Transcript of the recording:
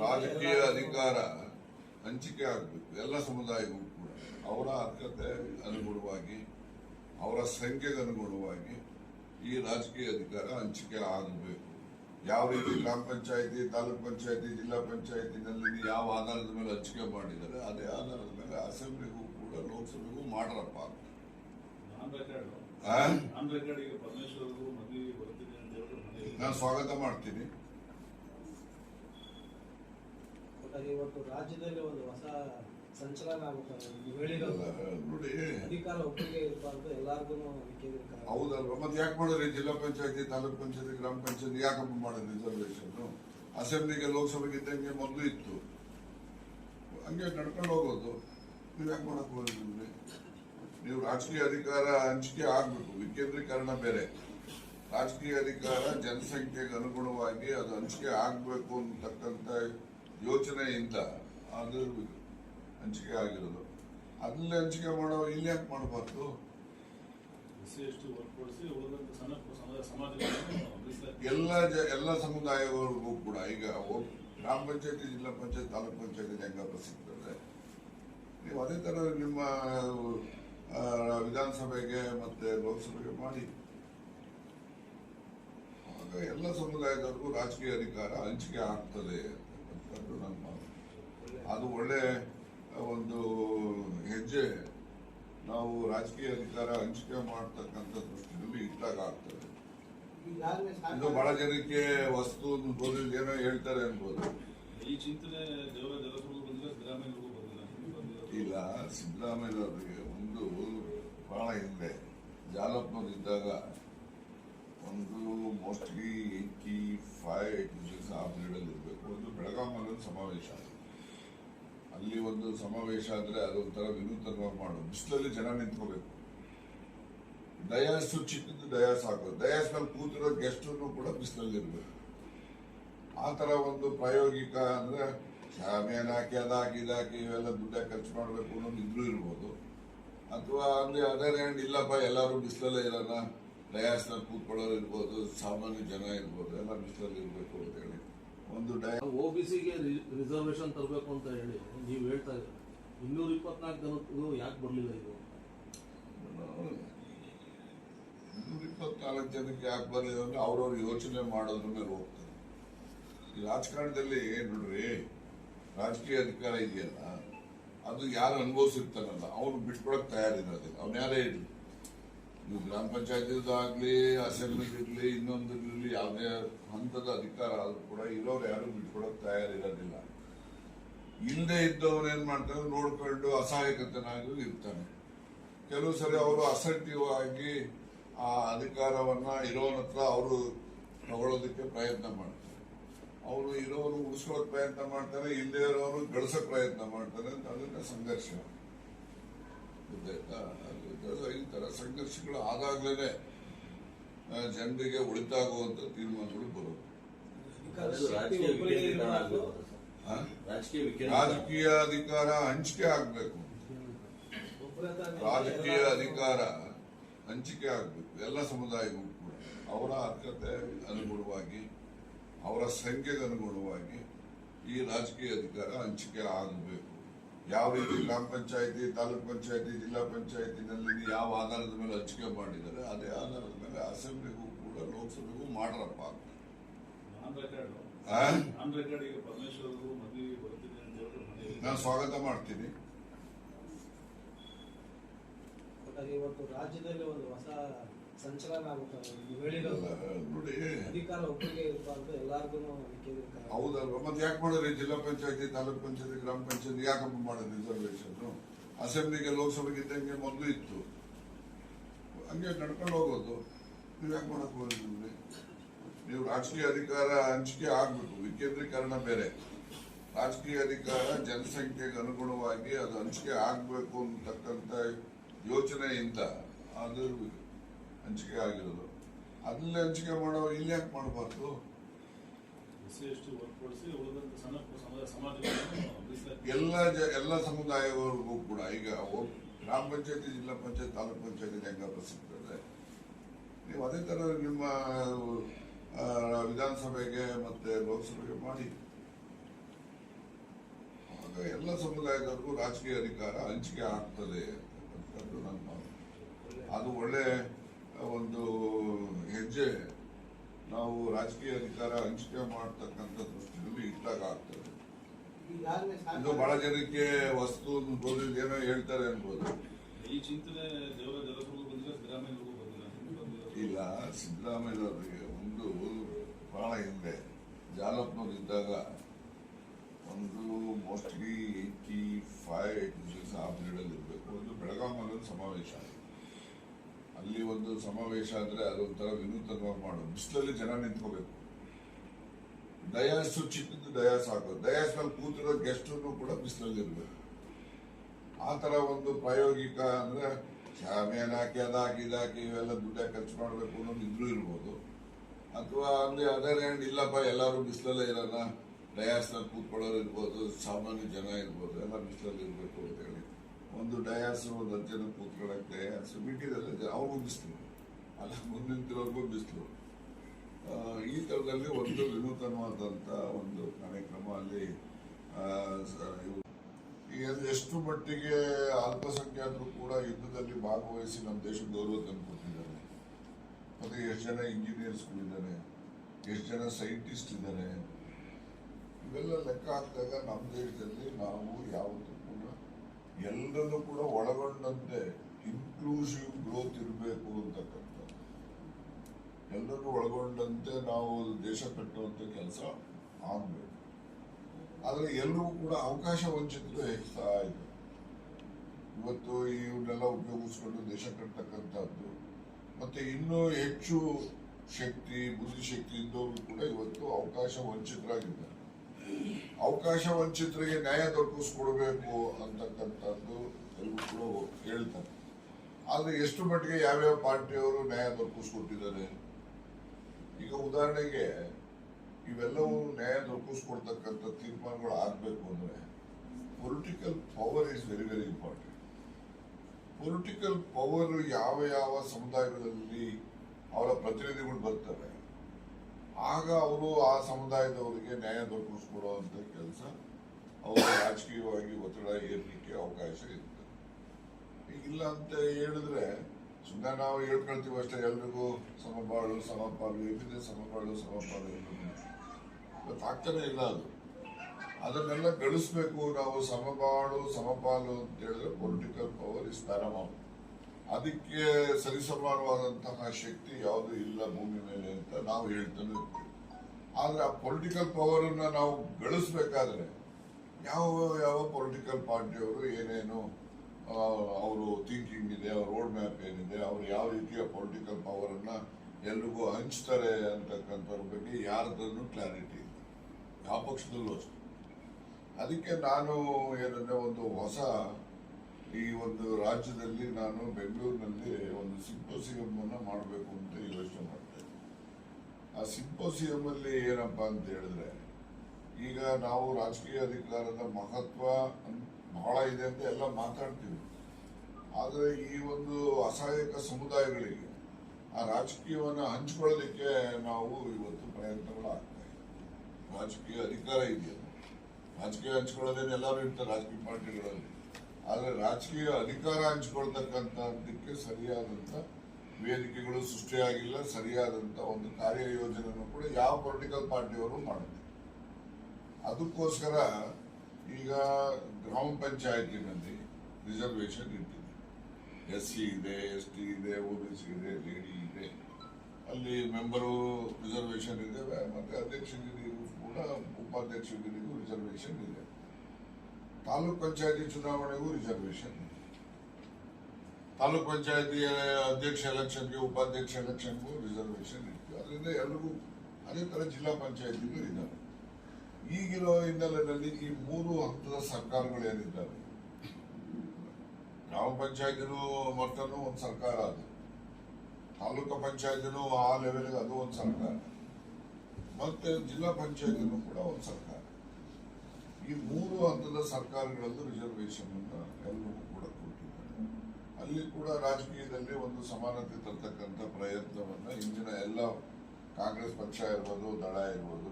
ರಾಜಕೀಯ ಅಧಿಕಾರ ಹಂಚಿಕೆ ಆಗಬೇಕು ಎಲ್ಲ ಸಮುದಾಯಗಳು ಕೂಡ. ಅವರ ಅರ್ಹತೆ ಅನುಗುಣವಾಗಿ ಅವರ ಸಂಖ್ಯೆಗೆ ಅನುಗುಣವಾಗಿ ಈ ರಾಜಕೀಯ ಅಧಿಕಾರ ಹಂಚಿಕೆ ಆಗಬೇಕು. ಯಾವ ರೀತಿ ಗ್ರಾಮ ಪಂಚಾಯತಿ ತಾಲೂಕ್ ಪಂಚಾಯತಿ ಜಿಲ್ಲಾ ಪಂಚಾಯತಿನಲ್ಲಿ ಯಾವ ಆಧಾರದ ಮೇಲೆ ಹಂಚಿಕೆ ಮಾಡಿದ್ದಾರೆ ಅದೇ ಆಧಾರದ ಮೇಲೆ ಅಸೆಂಬ್ಲಿಗೂ ಕೂಡ ಲೋಕಸಭೆಗೂ ಮಾಡ್ರಪ್ಪ ನಾನು ಸ್ವಾಗತ ಆ? ಆನ್ ರೆಕಾರ್ಡ್ ಈಗ ಪರಮೇಶ್ವರ್ಗೂ ಮದುವೆ ಬರ್ತೀನಿ ಅಂತ ಹೇಳಿದ್ರು ಮನೆಯಲ್ಲಿ ನಾನು ಸ್ವಾಗತ ಮಾಡ್ತೀನಿ ಇವತ್ತು ರಾಜ್ಯದಲ್ಲಿ ಒಂದು ಹೊಸ ಸಂಚಲನ ಆಗುತ್ತೆ ನೀವು ಹೇಳಿರೋದು ನೋಡಿ ಅಧಿಕಾರ ಒಪ್ಪಿಗೆ ಇರಬಾರ್ದು ಎಲ್ಲಾರ್ಗು ಹೌದಲ್ವಾ? ಮತ್ತೆ ಯಾಕೆ ಮಾಡಿದ್ರಿ? ಜಿಲ್ಲಾ ಪಂಚಾಯತಿ ತಾಲೂಕ್ ಪಂಚಾಯತಿ ಗ್ರಾಮ ಪಂಚಾಯತಿ ಯಾಕಪ್ಪ ಮಾಡಿದ್ರಿ ರಿಸರ್ವೇಶನ್ ಅಸೆಂಬ್ಲಿಗೆ ಲೋಕಸಭೆಗೆ ಇದ್ದಂಗೆ ಮೊದಲು ಇತ್ತು. ಹಂಗೆ ನಡ್ಕೊಂಡು ಹೋಗೋದು. ನೀವು ಯಾಕೆ ಮಾಡಕ್ ಹೋಗಿದ್ರಿ ನೀವು ರಾಜಕೀಯ ಅಧಿಕಾರ ಹಂಚಿಕೆ ಆಗ್ಬೇಕು. ವಿಕೇಂದ್ರೀಕರಣ ಬೇರೆ. ರಾಜಕೀಯ ಅಧಿಕಾರ ಜನಸಂಖ್ಯೆಗೆ ಅನುಗುಣವಾಗಿ ಅದು ಹಂಚಿಕೆ ಆಗ್ಬೇಕು ಅಂತಕ್ಕಂಥ ಯೋಚನೆಯಿಂದ ಅದು ಹಂಚಿಕೆ ಆಗಿರೋದು. ಅಲ್ಲಿ ಹಂಚಿಕೆ ಮಾಡೋ ಇಲ್ಲಿ ಯಾಕೆ ಮಾಡಬಾರ್ದು? ಎಲ್ಲ ಜ ಎಲ್ಲ ಸಮುದಾಯವರೆಗೂ ಕೂಡ ಈಗ ಗ್ರಾಮ ಪಂಚಾಯತಿ ಜಿಲ್ಲಾ ಪಂಚಾಯತ್ ತಾಲೂಕ್ ಪಂಚಾಯತಿ ಹೆಂಗ ಸಿಗ್ತದೆ ನೀವು ಅದೇ ಥರ ನಿಮ್ಮ ವಿಧಾನಸಭೆಗೆ ಮತ್ತೆ ಲೋಕಸಭೆಗೆ ಮಾಡಿ. ಆಗ ಎಲ್ಲ ಸಮುದಾಯದವರೆಗೂ ರಾಜಕೀಯ ಅಧಿಕಾರ ಹಂಚಿಕೆ ಆಗ್ತದೆ. ಅಂತಕ್ಕಂಥದ್ದು ನನ್ನ ಮಾತು ಅದು ಒಳ್ಳೆ ಒಂದು ಹೆಜ್ಜೆ. ನಾವು ರಾಜಕೀಯ ಅಧಿಕಾರ ಹಂಚಿಕೆ ಮಾಡ್ತಕ್ಕಂಥ ದೃಷ್ಟಿಯಲ್ಲಿ ಇಟ್ಟಾಗ ಆಗ್ತದೆ. ಇದು ಬಹಳ ಜನಕ್ಕೆ ವಸ್ತು ಅನ್ಬೋದು ಏನೋ ಹೇಳ್ತಾರೆ ಅನ್ಬೋದು. ಇಲ್ಲ ಸಿದ್ದರಾಮಯ್ಯ ಅವರಿಗೆ ಒಂದು ಬಹಳ ಹಿಂದೆ ಜಾಲಪ್ಪನವರಿದ್ದಾಗ ಒಂದು mostly eighty five eighty six ಆ ಪೀರಿಯಡಲ್ಲಿ ಇರಬೇಕು. ಒಂದು ಬೆಳಗಾವಿನಲ್ಲಿ ಒಂದು ಸಮಾವೇಶ. ಅಲ್ಲಿ ಒಂದು ಸಮಾವೇಶ ಆದರೆ ಅದೊಂಥರ ವಿನೂತನ ಮಾಡು ಬಿಸಿಲಲ್ಲಿ ಜನ ನಿಂತ್ಕೋಬೇಕು. ದಯಾಸು ಚಿಕ್ಕದು, ಡಯಾಸ್ ಹಾಕೋದು ಮೇಲೆ ಕೂತಿರೋ ಗೆಸ್ಟನ್ನು ಕೂಡ ಬಿಸಿಲಲ್ಲಿ ಇರಬೇಕು. ಆ ಥರ ಒಂದು ಪ್ರಾಯೋಗಿಕ ಅಂದರೆ ಶಾಮಿಯಾನ ಹಾಕಿ, ಅದಾಕಿ, ಇದಾಕಿ ಇವೆಲ್ಲ ದುಡ್ಡ ಖರ್ಚು ಮಾಡಬೇಕು ಅನ್ನೋದು ಇದ್ರೂ ಇರ್ಬೋದು. ಅಥವಾ ಅಲ್ಲಿ ಅದೇ ಇಲ್ಲಪ್ಪ, ಎಲ್ಲರೂ ಬಿಸಿಲಲ್ಲೇ ಇರೋಣ. ಡಯಾಸ್ನಲ್ಲಿ ಕೂತ್ಕೊಳ್ಳೋರು ಇರ್ಬೋದು ಸಾಮಾನ್ಯ ಜನ ಇರ್ಬೋದು ಎಲ್ಲ ಬಿಸಿಲಲ್ಲಿ ಇರಬೇಕು ಅಂತ ಹೇಳಿ. ಒಂದು ಡಯ ಓ ಬಿ ಸಿಗೆ ರಿಸರ್ವೇಶನ್ ತರಬೇಕು ಅಂತ ಹೇಳಿ ನೀವು ಹೇಳ್ತಾ ಇದ್ದೀರಿ. ಇನ್ನೂರ ಇಪ್ಪತ್ನಾಲ್ಕು ಜನಕ್ಕೂ ಯಾಕೆ ಬರಲಿಲ್ಲ ಇದು? ಇನ್ನೂರ ಇಪ್ಪತ್ನಾಲ್ಕು ಜನಕ್ಕೆ ಯಾಕೆ ಬರಲಿಲ್ಲ ಅಂದ್ರೆ ಅವ್ರವ್ರು ಯೋಚನೆ ಮಾಡೋದ್ರ ಮೇಲೆ ಹೋಗ್ತಾರೆ. ಈ ರಾಜಕಾರಣದಲ್ಲಿ ನೋಡ್ರಿ ರಾಜಕೀಯ ಅಧಿಕಾರ ಇದೆಯಲ್ಲ ಅದು ಯಾರು ಅನುಭವಿಸಿರ್ತಾನಲ್ಲ ಅವನು ಬಿಟ್ಕೊಳಕ್ ತಯಾರಿರೋದಿಲ್ಲ ಅವ್ನು ಯಾರೇ ಇರಲಿ. ನೀವು ಗ್ರಾಮ ಪಂಚಾಯತ್ ಆಗ್ಲಿ ಇನ್ನೊಂದು ಇರ್ಲಿ ಯಾವುದೇ ಹಂತದ ಅಧಿಕಾರ ಆದ್ರೂ ಕೂಡ ಇರೋರು ಯಾರು ಬಿಟ್ಕೊಡಕ್ ತಯಾರಿರೋದಿಲ್ಲ. ಇಲ್ಲದೆ ಇದ್ದವನು ಏನ್ ಮಾಡ್ತಾರೆ? ನೋಡ್ಕೊಂಡು ಅಸಹಾಯಕತನಾಗಿ ಇರ್ತಾನೆ ಕೆಲವು ಸರಿ ಅವರು ಅಸರ್ಟಿವ್ ಆಗಿ ಆ ಅಧಿಕಾರವನ್ನ ಇರೋನ ಹತ್ರ ಅವರು ತಗೊಳ್ಳೋದಕ್ಕೆ ಪ್ರಯತ್ನ ಮಾಡ್ತಾರೆ. ಅವರು ಇರೋನು ಉಳಿಸ್ಕೊಳ್ಳೋಕೆ ಪ್ರಯತ್ನ ಮಾಡ್ತಾರೆ ಇಲ್ಲದೆ ಇರೋನು ಗಳಿಸೋಕೆ ಪ್ರಯತ್ನ ಮಾಡ್ತಾರೆ ಅಂತ ಅದನ್ನ ಸಂಘರ್ಷ. ಗೊತ್ತಾಯ್ತಾ? ಈ ತರ ಸಂಘರ್ಷಗಳು ಆದಾಗ್ಲೇ ಜನರಿಗೆ ಉಳಿದಾಗುವಂತ ತೀರ್ಮಾನಗಳು ಬರುತ್ತೆ ರಾಜಕೀಯ ಅಧಿಕಾರ ಹಂಚಿಕೆ ಆಗ್ಬೇಕು. ರಾಜಕೀಯ ಅಧಿಕಾರ ಹಂಚಿಕೆ ಆಗಬೇಕು. ಎಲ್ಲ ಸಮುದಾಯಗಳು ಕೂಡ ಅವರ ಅರ್ಹತೆ ಅನುಗುಣವಾಗಿ ಅವರ ಸಂಖ್ಯೆಗೆ ಅನುಗುಣವಾಗಿ ಈ ರಾಜಕೀಯ ಅಧಿಕಾರ ಹಂಚಿಕೆ ಆಗಬೇಕು. ಯಾವ ರೀತಿ ಗ್ರಾಮ ಪಂಚಾಯತಿ ತಾಲೂಕ್ ಪಂಚಾಯತಿ ಜಿಲ್ಲಾ ಪಂಚಾಯತಿನಲ್ಲಿ ಯಾವ ಆಧಾರದ ಮೇಲೆ ಹಂಚಿಕೆ ಮಾಡಿದ್ದಾರೆ ಅದೇ ಆಧಾರದ ಮೇಲೆ ಅಸೆಂಬ್ಲಿಗೂ ಕೂಡ ಲೋಕಸಭೆಗೂ ಮಾಡ್ರಪ್ಪ. ನಾನು ಸ್ವಾಗತ ಮಾಡ್ತೀನಿ. ಇವತ್ತು ರಾಜ್ಯದಲ್ಲಿ ಒಂದು ಹೊಸ ಸಂಚಲನ ನೀವು ನೋಡಿ. ಅಧಿಕಾರ ಒಪ್ಪಿಗೆ ಇರಬಾರ್ದು ಎಲ್ಲಾರ್ಗು ಕೇಂದ್ರ ಹೌದಲ್ವಾ? ಮತ್ತೆ ಯಾಕೆ ಮಾಡಿದ್ರಿ? ಜಿಲ್ಲಾ ಪಂಚಾಯತಿ ತಾಲೂಕ್ ಪಂಚಾಯತಿ ಗ್ರಾಮ ಪಂಚಾಯತಿ ಯಾಕಪ್ಪ ಮಾಡಿದ್ರಿ ರಿಸರ್ವೇಶನ್ ಅಸೆಂಬ್ಲಿಗೆ ಲೋಕಸಭೆಗೆ ಇದ್ದಂಗೆ ಮೊದಲು ಇತ್ತು. ಹಂಗೆ ನಡ್ಕೊಂಡು ಹೋಗೋದು. ನೀವು ಯಾಕೆ ಮಾಡಕ್ ಹೋಗಿದ್ರಿ ನೀವು ರಾಜಕೀಯ ಅಧಿಕಾರ ಹಂಚಿಕೆ ಆಗ್ಬೇಕು. ವಿಕೇಂದ್ರೀಕರಣ ಬೇರೆ. ರಾಜಕೀಯ ಅಧಿಕಾರ ಜನಸಂಖ್ಯೆಗೆ ಅನುಗುಣವಾಗಿ ಅದು ಹಂಚಿಕೆ ಆಗ್ಬೇಕು ಅಂತಕ್ಕಂಥ ಯೋಚನೆಯಿಂದ ಅದು ಹಂಚಿಕೆ ಆಗಿರೋದು. ಅದನ್ನೇ ಹಂಚಿಕೆ ಮಾಡೋ ಇಲ್ಲಿ ಯಾಕೆ ಮಾಡಬಾರ್ದು? ಎಲ್ಲ ಜ ಎಲ್ಲ ಸಮುದಾಯವರೆಗೂ ಕೂಡ ಈಗ ಗ್ರಾಮ ಪಂಚಾಯತಿ ಜಿಲ್ಲಾ ಪಂಚಾಯತ್ ತಾಲೂಕ್ ಪಂಚಾಯತಿ ಹೆಂಗ ಸಿಗ್ತದೆ ನೀವು ಅದೇ ತರ ನಿಮ್ಮ ವಿಧಾನಸಭೆಗೆ ಮತ್ತೆ ಲೋಕಸಭೆಗೆ ಮಾಡಿ. ಆಗ ಎಲ್ಲ ಸಮುದಾಯದವರಿಗೂ ರಾಜಕೀಯ ಅಧಿಕಾರ ಹಂಚಿಕೆ ಆಗ್ತದೆ ಅಂತಕ್ಕಂಥದ್ದು ನನ್ನ ಅದು ಒಳ್ಳೆ ಒಂದು ಹೆಜ್ಜೆ ನಾವು ರಾಜಕೀಯ ಅಧಿಕಾರ ಹಂಚಿಕೆ ಮಾಡ್ತಕ್ಕಂಥ ದೃಷ್ಟಿಯಲ್ಲಿ ಇಟ್ಟಾಗ ಆಗ್ತದೆ. ಇದು ಬಹಳ ಜನಕ್ಕೆ ವಸ್ತು ಅನ್ಬೋದು ಏನೋ ಹೇಳ್ತಾರೆ ಅನ್ಬೋದು. ಇಲ್ಲ ಸಿದ್ದರಾಮಯ್ಯವರಿಗೆ ಒಂದು ಬಹಳ ಹಿಂದೆ. ಜಾಲಪ್ನವ್ರು ಇದ್ದಾಗ ಒಂದು mostly eighty five eighty six ಆ ಇರಬೇಕು. ಒಂದು ಬೆಳಗಾವಿ ಸಮಾವೇಶ ಅಲ್ಲಿ ಒಂದು ಸಮಾವೇಶ ಆದ್ರೆ ಅದೊಂಥರ ವಿನೂತನವಾಗಿ ಮಾಡೋದು. ಬಿಸಿಲಲ್ಲಿ ಜನ ನಿಂತ್ಕೋಬೇಕು. ಡಯಾಸು ಚಿಕ್ಕದು, ಡಯಾಸ್ ಹಾಕೋದು ದಯಾಸ್ ಮೇಲೆ ಕೂತಿರೋ ಗೆಸ್ಟನ್ನು ಕೂಡ ಬಿಸಿಲಲ್ಲಿ ಇರಬೇಕು. ಆ ತರ ಒಂದು ಪ್ರಾಯೋಗಿಕ ಅಂದ್ರೆ ಆಮೇಲೆ ಹಾಕಿ ಅದಾಕಿ, ಇದಾಕಿ ಇವೆಲ್ಲ ದುಡ್ಡ ಖರ್ಚು ಮಾಡಬೇಕು ಅನ್ನೋದು ಇದ್ರೂ ಇರ್ಬೋದು. ಅಥವಾ ಅಲ್ಲಿ ಅದರ್ ಹ್ಯಾಂಡ್ ಇಲ್ಲಪ್ಪ, ಎಲ್ಲರೂ ಬಿಸಿಲಲ್ಲೇ ಇರೋಣ. ಡಯಾಸ್ನಲ್ಲಿ ಕೂತ್ಕೊಳ್ಳೋರು ಇರ್ಬೋದು, ಸಾಮಾನ್ಯ ಜನ ಇರ್ಬೋದು, ಎಲ್ಲ ಬಿಸಿಲಲ್ಲಿ ಇರಬೇಕು ಅಂತ ಹೇಳಿ. ಒಂದು ಡಯಾಸು ಒಂದು ಹತ್ತು ಜನ ಕೂತ್ಕೊಳ್ಳೋಕೆ ಡಯಾಸು ಮಿಕ್ಕಿದೆಲ್ಲ ಅವ್ರಿಗೂ ಬಿಸಿಲು ಅಲ್ಲ ಮುಂದೆ ನಿಂತಿರೋರ್ಗೂ ಬಿಸಿಲು ಈ ಥರದಲ್ಲಿ ಒಂದು ವಿನೂತನವಾದಂಥ ಒಂದು ಕಾರ್ಯಕ್ರಮ ಅಲ್ಲಿ ಈಗ ಎಷ್ಟು ಮಟ್ಟಿಗೆ ಅಲ್ಪಸಂಖ್ಯಾತರು ಕೂಡ ಯುದ್ಧದಲ್ಲಿ ಭಾಗವಹಿಸಿ ನಮ್ಮ ದೇಶಕ್ಕೆ ಗೌರವ ತಂದುಕೊಟ್ಟಿದ್ದಾರೆ. ಮತ್ತು ಎಷ್ಟು ಜನ ಇಂಜಿನಿಯರ್ಸ್ಗಳಿದ್ದಾರೆ ಎಷ್ಟು ಜನ ಸೈಂಟಿಸ್ಟ್ ಇದ್ದಾರೆ. ಇವೆಲ್ಲ ಲೆಕ್ಕ ಹಾಕಿದಾಗ ನಮ್ಮ ದೇಶದಲ್ಲಿ ನಾವು ಯಾವತ್ತೂ ಕೂಡ ಎಲ್ಲರನ್ನೂ ಕೂಡ ಒಳಗೊಂಡಂತೆ ಇನ್ಕ್ಲೂಸಿವ್ ಗ್ರೋತ್ ಇರಬೇಕು ಅಂತಕ್ಕಂಥದ್ದು ಎಲ್ಲರೂ ಒಳಗೊಂಡಂತೆ ನಾವು ದೇಶ ಕಟ್ಟುವಂತ ಕೆಲಸ ಆಗಬೇಕು. ಆದರೆ ಎಲ್ಲರೂ ಕೂಡ ಅವಕಾಶ ವಂಚಿತರು ಹೆಚ್ಚುತ್ತಾ ಇದೆ. ಇವತ್ತು ಇವನ್ನೆಲ್ಲ ಉಪಯೋಗಿಸ್ಕೊಂಡು ದೇಶ ಕಟ್ಟತಕ್ಕಂಥದ್ದು. ಮತ್ತೆ ಇನ್ನೂ ಹೆಚ್ಚು ಶಕ್ತಿ, ಬುದ್ಧಿಶಕ್ತಿ ಇದ್ದವರು ಕೂಡ ಇವತ್ತು ಅವಕಾಶ ವಂಚಿತರಾಗಿದ್ದಾರೆ. ಅವಕಾಶ ವಂಚಿತರಿಗೆ ನ್ಯಾಯ ದೊರಕಿಸ್ಕೊಡ್ಬೇಕು ಅಂತಕ್ಕಂಥದ್ದು ಎಲ್ಲರೂ ಹೇಳ್ತಾರೆ. ಆದ್ರೆ ಎಷ್ಟು ಮಟ್ಟಿಗೆ ಯಾವ್ಯಾವ ಪಾರ್ಟಿಯವರು ನ್ಯಾಯ ದೊರಕಿಸ್ಕೊಟ್ಟಿದ್ದಾರೆ ಈಗ ಉದಾಹರಣೆಗೆ ಇವೆಲ್ಲವೂ ನ್ಯಾಯ ದೊರಕಿಸ್ಕೊಡ್ತಕ್ಕಂಥ ತೀರ್ಮಾನಗಳು ಆಗ್ಬೇಕು ಅಂದ್ರೆ political power is very very important political power ಯಾವ ಯಾವ ಸಮುದಾಯಗಳಲ್ಲಿ ಅವರ ಪ್ರತಿನಿಧಿಗಳು ಬರ್ತಾರೆ ಆಗ ಅವರು ಆ ಸಮುದಾಯದವರಿಗೆ ನ್ಯಾಯ ದೊರಕಿಸ್ಕೊಡುವಂತ ಕೆಲಸ ಅವರು ರಾಜಕೀಯವಾಗಿ ಒತ್ತಡ ಏರ್ಲಿಕ್ಕೆ ಅವಕಾಶ ಇರ್ತದೆ ಇಲ್ಲ ಅಂತ ಹೇಳಿದ್ರೆ ಸುಮ್ಮನೆ ನಾವು ಹೇಳ್ಕೊಳ್ತೀವಿ ಅಷ್ಟೇ, ಎಲ್ರಿಗೂ ಸಮಬಾಳು ಸಮಪಾಲು ಏನಿದೆ ಸಮಬಾಳು ಸಮಪಾಲು ಆಗ್ತಾನೆ ಇಲ್ಲ ಅದು. ಅದನ್ನೆಲ್ಲ ಗಳಿಸ್ಬೇಕು, ನಾವು ಸಮಬಾಳು ಸಮಪಾಲು ಅಂತ ಹೇಳಿದ್ರೆ ಪೊಲಿಟಿಕಲ್ ಪವರ್ ಇಸ್ ಪ್ಯಾರಮೌಂಟ್ ಅದಕ್ಕೆ ಸರಿಸಮಾನವಾದಂತಹ ಶಕ್ತಿ ಯಾವುದು ಇಲ್ಲ ಭೂಮಿ ಮೇಲೆ ಅಂತ ನಾವು ಹೇಳ್ತಾನೆ ಇರ್ತೀವಿ. ಆದ್ರೆ ಆ ಪೊಲಿಟಿಕಲ್ ಪವರ್ ಅನ್ನ ನಾವು ಗಳಿಸ್ಬೇಕಾದ್ರೆ ಯಾವ ಯಾವ ಪೊಲಿಟಿಕಲ್ ಪಾರ್ಟಿಯವರು ಏನೇನು ಅವರು ಥಿಂಕಿಂಗ್ ಇದೆ, ಅವ್ರ ರೋಡ್ ಮ್ಯಾಪ್ ಏನಿದೆ, ಅವ್ರು ಯಾವ ರೀತಿಯ ಪೊಲಿಟಿಕಲ್ ಪವರ್ ಅನ್ನ ಎಲ್ರಿಗೂ ಹಂಚ್ತಾರೆ ಅಂತಕ್ಕಂಥವ್ರ ಬಗ್ಗೆ ಯಾರದನ್ನು ಕ್ಲಾರಿಟಿ ಇಲ್ಲ. ಯಾವ ಪಕ್ಷದಲ್ಲೂ ಅಷ್ಟೇ. ಅದಕ್ಕೆ ನಾನು ಏನಂದ್ರೆ ಒಂದು ಹೊಸ ಈ ಒಂದು ರಾಜ್ಯದಲ್ಲಿ ನಾನು ಬೆಂಗಳೂರಿನಲ್ಲಿ ಒಂದು ಸಿಂಪೋಸಿಯಂ ಮಾಡಬೇಕು ಅಂತ ಯೋಚನೆ ಮಾಡ್ತೇನೆ ಆ ಸಿಂಪೋಸಿಯಂ ಅಲ್ಲಿ ಏನಪ್ಪ ಅಂತ ಹೇಳಿದ್ರೆ, ಈಗ ನಾವು ರಾಜಕೀಯ ಅಧಿಕಾರದ ಮಹತ್ವ ಬಹಳ ಇದೆ ಅಂತ ಎಲ್ಲ ಮಾತಾಡ್ತೀವಿ. ಆದರೆ ಈ ಒಂದು ಅಸಹಾಯಕ ಸಮುದಾಯಗಳಿಗೆ ಆ ರಾಜಕೀಯವನ್ನು ಹಂಚ್ಕೊಳ್ಳಲಿಕ್ಕೆ ನಾವು ಇವತ್ತು ಪ್ರಯತ್ನಗಳು ಆಗ್ತಾ ಇದೆ ರಾಜಕೀಯ ಅಧಿಕಾರ ಇದೆಯಲ್ಲ. ರಾಜಕೀಯ ಹಂಚ್ಕೊಳ್ಳೋದೇನೆ ಎಲ್ಲರೂ ಇರ್ತಾರೆ ರಾಜಕೀಯ ಪಾರ್ಟಿಗಳಲ್ಲಿ. ಆದ್ರೆ ರಾಜಕೀಯ ಅಧಿಕಾರ ಹಂಚಿಕೊಳ್ತಕ್ಕಂಥದ್ದಕ್ಕೆ ಸರಿಯಾದಂಥ ವೇದಿಕೆಗಳು ಸೃಷ್ಟಿಯಾಗಿಲ್ಲ, ಸರಿಯಾದಂಥ ಒಂದು ಕಾರ್ಯಯೋಜನೆಯನ್ನು ಕೂಡ ಯಾವ ಪೊಲಿಟಿಕಲ್ ಪಾರ್ಟಿಯವರು ಮಾಡುತ್ತೆ. ಅದಕ್ಕೋಸ್ಕರ ಈಗ ಗ್ರಾಮ ಪಂಚಾಯತಿನಲ್ಲಿ ರಿಸರ್ವೇಷನ್ ಇಟ್ಟಿದೆ. ಎಸ್ ಸಿ ಇದೆ, ಎಸ್ ಟಿ ಇದೆ ಒ ಬಿ ಸಿ ಇದೆ ಲೇಡಿ ಇದೆ. ಅಲ್ಲಿ ಮೆಂಬರು ರಿಸರ್ವೇಷನ್ ಇದೆ ಮತ್ತು ಅಧ್ಯಕ್ಷಗಿರಿಗೂ ಕೂಡ ಉಪಾಧ್ಯಕ್ಷಗಿರಿಗೂ ರಿಸರ್ವೇಷನ್ ಇದೆ. ತಾಲೂಕ್ ಪಂಚಾಯತಿ ಚುನಾವಣೆಗೂ ರಿಸರ್ವೇಶನ್ ತಾಲೂಕ್ ಪಂಚಾಯತಿ ಅಧ್ಯಕ್ಷ ಎಲೆಕ್ಷನ್ಗೆ, ಉಪಾಧ್ಯಕ್ಷ ಎಲೆಕ್ಷನ್ಗೂ ರಿಸರ್ವೇಶನ್ ಇತ್ತು. ಅದರಿಂದ ಎಲ್ರಿಗೂ ಅದೇ ತರ ಜಿಲ್ಲಾ ಪಂಚಾಯತಿಗೂ ಇದ್ದಾವೆ ಈಗಿರೋ ಹಿನ್ನೆಲೆಯಲ್ಲಿ ಈ ಮೂರು ಹಂತದ ಸರ್ಕಾರಗಳೇನಿದ್ದಾವೆ ಗ್ರಾಮ ಪಂಚಾಯತಿನೂ ಮಟ್ಟನೂ ಒಂದು ಸರ್ಕಾರ ಅದು. ತಾಲೂಕು ಪಂಚಾಯತಿನೂ ಆ ಲೆವೆಲ್ಗೆ ಅದು ಒಂದು ಸರ್ಕಾರ. ಮತ್ತೆ ಜಿಲ್ಲಾ ಪಂಚಾಯತಿನೂ ಕೂಡ ಒಂದು ಸರ್ಕಾರ. ಈ ಮೂರು ಹಂತದ ಸರ್ಕಾರಗಳಲ್ಲೂ ರಿಸರ್ವೇಶನ್ ಅಂತ ಎಲ್ಲರಿಗೂ ಕೂಡ ಕೊಟ್ಟಿದ್ದಾರೆ. ಅಲ್ಲಿ ಕೂಡ ರಾಜಕೀಯದಲ್ಲಿ ಒಂದು ಸಮಾನತೆ ತರ್ತಕ್ಕಂಥ ಪ್ರಯತ್ನವನ್ನು ಇಂದಿನ ಎಲ್ಲ ಕಾಂಗ್ರೆಸ್ ಪಕ್ಷ ಇರ್ಬೋದು, ದಳ ಇರ್ಬೋದು